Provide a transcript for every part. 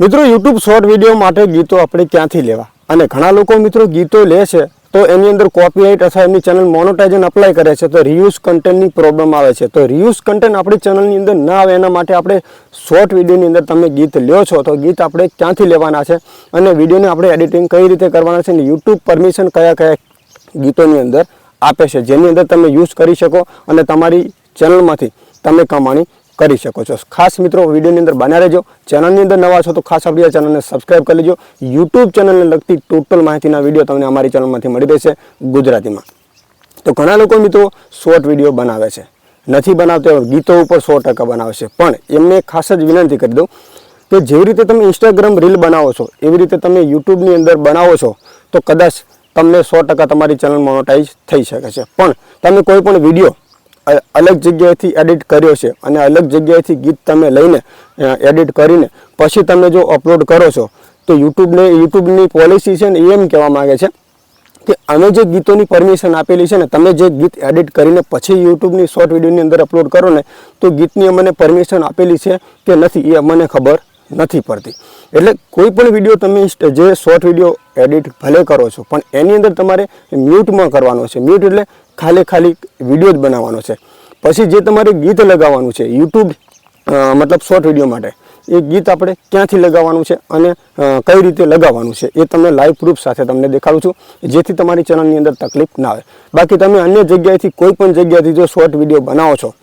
મિત્રો YouTube short video માટે ગીતો આપણે ક્યાંથી લેવા? અને ઘણા લોકો મિત્રો ગીતો લે છે, તો એની અંદર કોપીરાઇટ અથવા એમની ચેનલ મોનોટાઇઝન અપ્લાય કરે છે, તો રિયુઝ કન્ટેન્ટની પ્રોબ્લેમ આવે છે. તો રિયુઝ કન્ટેન્ટ આપણી ચેનલની અંદર ના આવે, એના માટે આપણે શોર્ટ વિડીયોની અંદર તમે ગીત લ્યો છો, તો ગીત આપણે ક્યાંથી લેવાના છે? અને વિડીયોને આપણે એડિટિંગ કઈ રીતે કરવાના છે અને યુટ્યુબ પરમિશન કયા કયા ગીતોની અંદર આપે છે, જેની અંદર તમે યુઝ કરી શકો અને તમારી ચેનલમાંથી તમે કમાણી કરી શકો છો. ખાસ મિત્રો, વિડીયોની અંદર બના રહેજો. ચેનલની અંદર નવા છો તો ખાસ આપણી આ ચેનલને સબસ્ક્રાઈબ કરી લેજો. યુટ્યુબ ચેનલને લગતી ટોટલ માહિતીના વીડિયો તમને અમારી ચેનલમાંથી મળી રહેશે ગુજરાતીમાં. તો ઘણા લોકો મિત્રો શોર્ટ વીડિયો બનાવે છે. નથી બનાવતા ગીતો ઉપર સો ટકા બનાવે છે. પણ એમને ખાસ જ વિનંતી કરી દઉં કે જેવી રીતે તમે ઇન્સ્ટાગ્રામ રીલ બનાવો છો, એવી રીતે તમે યુટ્યુબની અંદર બનાવો છો, તો કદાચ તમને સો ટકા તમારી ચેનલ મોનોટાઈઝ થઈ શકે છે. પણ તમે કોઈ પણ વીડિયો અલગ જગ્યાએથી એડિટ કર્યો છે અને અલગ જગ્યાએથી ગીત તમે લઈને એડિટ કરીને પછી તમે જો અપલોડ કરો છો, તો યુટ્યુબને, યુટ્યુબની પોલિસી છે ને એમ કહેવા માગે છે કે અમે જે ગીતોની પરમિશન આપેલી છે ને, તમે જે ગીત એડિટ કરીને પછી યુટ્યુબની શોર્ટ વિડીયોની અંદર અપલોડ કરો ને, તો ગીતની અમને પરમિશન આપેલી છે કે નથી એ અમને ખબર નથી પડતી. એટલે કોઈ પણ વીડિયો તમે જે શોર્ટ વીડિયો એડિટ ભલે કરો છો, પણ એની અંદર તમારે મ્યુટમાં કરવાનો છે. મ્યુટ એટલે ખાલી ખાલી વીડિયો જ બનાવવાનો છે. પછી જે તમારે ગીત લગાવવાનું છે યુટ્યુબ મતલબ શોર્ટ વીડિયો માટે, એ ગીત આપણે ક્યાંથી લગાવવાનું છે અને કઈ રીતે લગાવવાનું છે, એ તમને લાઈવ પ્રૂફ સાથે તમને દેખાડું છું, જેથી તમારી ચેનલની અંદર તકલીફ ના આવે. બાકી તમે અન્ય જગ્યાએથી કોઈ પણ જગ્યાએથી જો શોર્ટ વીડિયો બનાવો છો,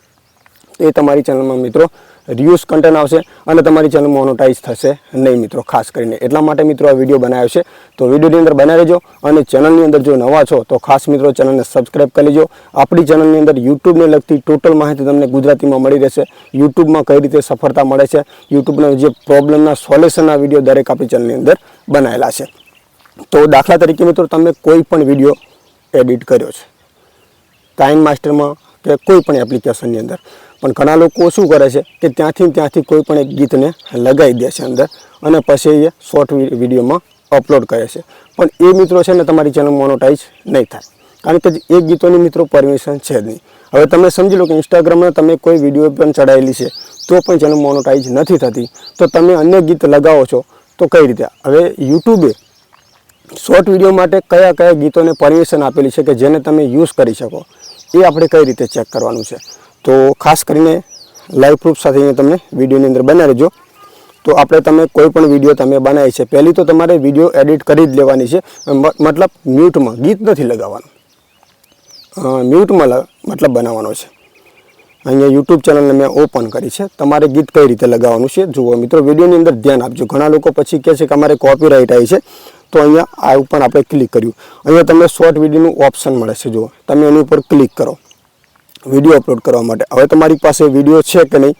એ તમારી ચેનલમાં મિત્રો રિયુઝ કન્ટેન્ટ આવશે અને તમારી ચેનલ મોનોટાઈઝ થશે નહીં મિત્રો, ખાસ કરીને. એટલા માટે મિત્રો આ વીડિયો બનાવ્યો છે. તો વિડીયોની અંદર બનાવી રહેજો અને ચેનલની અંદર જો નવા છો, તો ખાસ મિત્રો ચેનલને સબસ્ક્રાઇબ કરી લેજો. આપણી ચેનલની અંદર યુટ્યુબને લગતી ટોટલ માહિતી તમને ગુજરાતીમાં મળી રહેશે. યુટ્યુબમાં કઈ રીતે સફળતા મળે છે યુટ્યુબના જે પ્રોબ્લેમના સોલ્યુશનના વીડિયો દરેક આપણી ચેનલની અંદર બનાવેલા છે. તો દાખલા તરીકે મિત્રો તમે કોઈ પણ વીડિયો એડિટ કર્યો છે. કાઇન માસ્ટરમાં કે કોઈ પણ એપ્લિકેશનની અંદર. પણ ઘણા લોકો શું કરે છે કે ત્યાંથી ત્યાંથી કોઈ પણ એક ગીતને લગાવી દે છે અંદર અને પછી એ શોર્ટ વિડીયોમાં અપલોડ કરે છે. પણ એ મિત્રો છે ને તમારી ચેનલ મોનોટાઈઝ નહીં થાય. કારણ કે એ ગીતોની મિત્રો પરમિશન છે જ નહીં. હવે તમે સમજી લો કે ઇન્સ્ટાગ્રામમાં તમે કોઈ વીડિયો પણ ચડાવેલી છે, તો પણ ચેનલ મોનોટાઈઝ નથી થતી. તો તમે અન્ય ગીત લગાવો છો, તો કઈ રીતે? હવે યુટ્યુબે શોર્ટ વીડિયો માટે કયા કયા ગીતોને પરમિશન આપેલી છે કે જેને તમે યુઝ કરી શકો? એ આપણે કઈ રીતે ચેક કરવાનું છે. તો ખાસ કરીને લાઈવ પ્રૂફ સાથે તમે વિડીયોની અંદર બનાવી તો આપણે તમે કોઈ પણ વીડિયો તમે બનાવી છે, પહેલી તો તમારે વીડિયો એડિટ કરી જ લેવાની છે. મતલબ મ્યુટમાં ગીત નથી લગાવવાનું. મ્યુટમાં મતલબ બનાવવાનો છે. અહીંયા યુટ્યુબ ચેનલને મેં ઓપન કરી છે. તમારે ગીત કઈ રીતે લગાવવાનું છે, જુઓ મિત્રો, વિડીયોની અંદર ધ્યાન આપજો. ઘણા લોકો પછી કહે છે કે અમારે કોપીરાઇટ આવી છે. તો અહીંયા આ ઉપર આપણે ક્લિક કર્યું. અહીંયા તમને શોર્ટ વિડીયોનું ઓપ્શન મળે છે, જુઓ. તમે એની ઉપર ક્લિક કરો. વીડિયો અપલોડ કરવા માટે. હવે તમારી પાસે વીડિયો છે કે નહીં?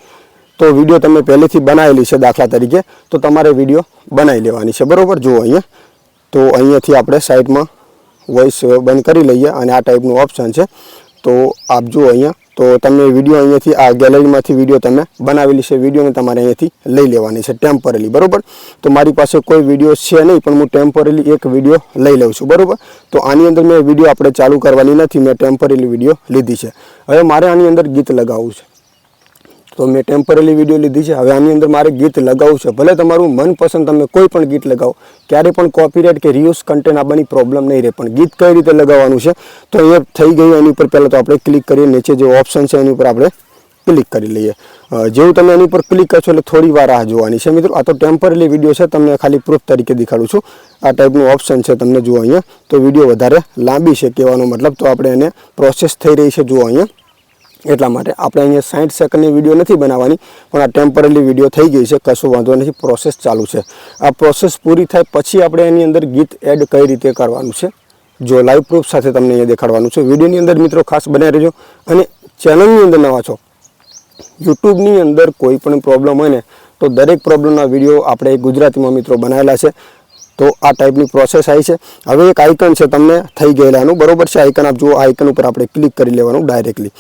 તો વીડિયો તમે પહેલેથી બનાવેલી છે દાખલા તરીકે, તો તમારે વીડિયો બનાવી લેવાની છે. બરાબર? જુઓ અહીંયા. તો અહીંયાથી આપણે સાઈડમાં વોઇસ બંધ કરી લઈએ અને આ ટાઈપનું ઓપ્શન છે. તો આપ જુઓ અહીંયા. તો તમે વીડિયો અહીંયાથી, આ ગેલેરીમાંથી વીડિયો તમે બનાવેલી છે, વિડીયોને તમારે અહીંયાથી લઈ લેવાની છે, ટેમ્પરરી, બરાબર? તો મારી પાસે કોઈ વીડિયો છે નહીં, પણ હું ટેમ્પરરી એક વીડિયો લઈ લઉં છું, બરાબર? તો આની અંદર મેં વીડિયો આપણે ચાલુ કરવાની નથી, મેં ટેમ્પરરી વીડિયો લીધી છે. હવે મારે આની અંદર ગીત લગાવવું છે. તો મેં ટેમ્પરરી વીડિયો લીધી છે. હવે આની અંદર મારે ગીત લગાવવું છે. ભલે તમારું મનપસંદ તમે કોઈ પણ ગીત લગાવો, ક્યારે પણ કોપીરાઇટ કે રિયુઝ કન્ટેન્ટ આવવાની પ્રોબ્લેમ નહીં રહે. પણ ગીત કઈ રીતે લગાવવાનું છે, તો એ થઈ ગયું. એની ઉપર પહેલાં તો આપણે ક્લિક કરીએ. નીચે જે ઓપ્શન છે, એની ઉપર આપણે ક્લિક કરી લઈએ. જેવું તમે એની ઉપર ક્લિક કરશો એટલે થોડી વાર રાહ જોવાની છે મિત્રો. આ તો ટેમ્પરરી વીડિયો છે. તમને ખાલી પ્રૂફ તરીકે દેખાડું છું. આ ટાઈપનું ઓપ્શન છે તમને જુઓ અહીંયા. તો વીડિયો વધારે લાંબી છે કહેવાનો મતલબ. તો આપણે એને પ્રોસેસ થઈ રહી છે, જુઓ અહીંયા. એટલા માટે આપણે અહીંયા સાઠ સેકન્ડની વીડિયો નથી બનાવવાની, પણ આ ટેમ્પરરી વીડિયો થઈ ગઈ છે, કશું વાંધો નથી, પ્રોસેસ ચાલુ છે. આ પ્રોસેસ પૂરી થાય પછી આપણે એની અંદર ગીત એડ કઈ રીતે કરવાનું છે, જો લાઈવ પ્રૂફ સાથે તમને અહીંયા દેખાડવાનું છે. વિડીયોની અંદર મિત્રો ખાસ બનાવી રહેજો અને ચેનલની અંદર નવા છો, યુટ્યુબની અંદર કોઈ પણ પ્રોબ્લેમ હોય ને, તો દરેક પ્રોબ્લેમના વીડિયો આપણે ગુજરાતીમાં મિત્રો બનાવેલા છે. તો આ ટાઈપની પ્રોસેસ આવી છે. હવે એક આઇકન છે તમને થઈ ગયેલાનું બરોબર છે? આઇકન આપ જુઓ આઇકન ઉપર આપણે ક્લિક કરી લેવાનું ડાયરેક્ટલી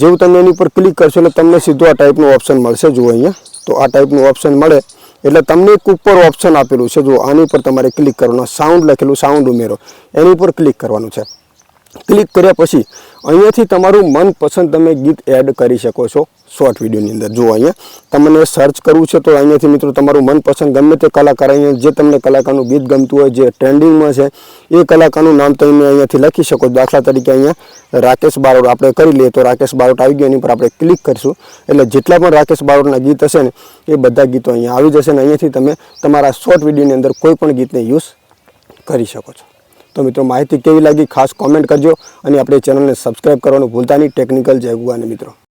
જેવું તમે એની ઉપર ક્લિક કરશો એટલે તમને સીધું આ ટાઈપનું ઓપ્શન મળશે. જુઓ અહીંયા. તો આ ટાઈપનું ઓપ્શન મળે. એટલે તમને એક ઉપર ઓપ્શન આપેલું છે. જુઓ, આની ઉપર તમારે ક્લિક કરવાનું. સાઉન્ડ લખેલું સાઉન્ડ ઉમેરો. એની ઉપર ક્લિક કરવાનું છે. ક્લિક કર્યા પછી અહીંયાથી તમારું મનપસંદ તમે ગીત એડ કરી શકો છો શોર્ટ વિડીયોની અંદર. જો અહીંયા, તમને સર્ચ કરવું છે તો અહીંયાથી મિત્રો તમારું મનપસંદ ગમે તે કલાકાર અહીંયા જે તમને કલાકારનું ગીત ગમતું હોય, જે ટ્રેન્ડિંગમાં છે, એ કલાકારનું નામ તમે અહીંયાથી લખી શકો. દાખલા તરીકે અહીંયા રાકેશ બારોટ આપણે કરી લઈએ તો રાકેશ બારોટ આવી ગયો, એની પર આપણે ક્લિક કરીશું. એટલે જેટલા પણ રાકેશ બારોટના ગીત હશે ને, એ બધા ગીતો અહીંયા આવી જશે ને અહીંયાથી તમે તમારા શોર્ટ વિડીયોની અંદર કોઈ પણ ગીતને યુઝ કરી શકો છો. તો મિત્રો, માહિતી કેવી લાગી ખાસ કોમેન્ટ કરજો અને આપણી ચેનલને સબસ્ક્રાઈબ કરવાનું ભૂલતા નહીં. ટેકનિકલ જય ગુગાને મિત્રો.